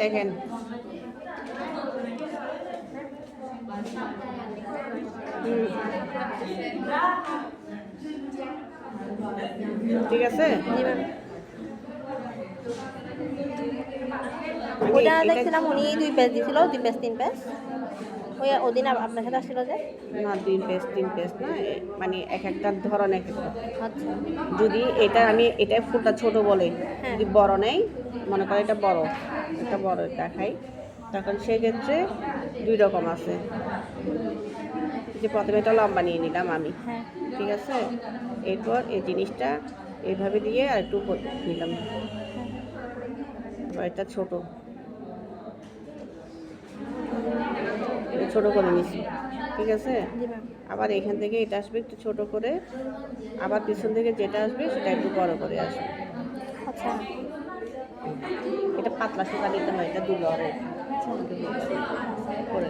দেখেন। ঠিক আছে? ওটা দেখছিলাম উনি দুই পেজ দিছিল দুই পেজ তিন পেজ। ওই ওদিন আপনার সাথে আসছিল যে? না দুই পেজ তিন পেজ না মানে এক একটা ধরন এক একটা। আচ্ছা। যদি এটা আমি এটা ফুলটা ছোট বলে হ্যাঁ। যদি বড় নেই মনে করে এটা বড় এটা বড় দেখাই তখন সেক্ষেত্রে দুই রকম আছে। যে প্রথমে এটা লম্বা নিয়ে নিলাম আমি হ্যাঁ। ঠিক আছে? এরপর এই জিনিসটা এইভাবে দিয়ে আর একটু নিলাম। এবার এটা ছোট এটা ছোট করে নিছি ঠিক আছে? আবার এখান থেকে এটা আসবে একটু ছোট করে। আবার পিছন থেকে যেটা আসবে সেটা একটু বড় করে আসবে। আচ্ছা। এটা পাতলা সুতা নিতে হয় এটা দুলরে। করে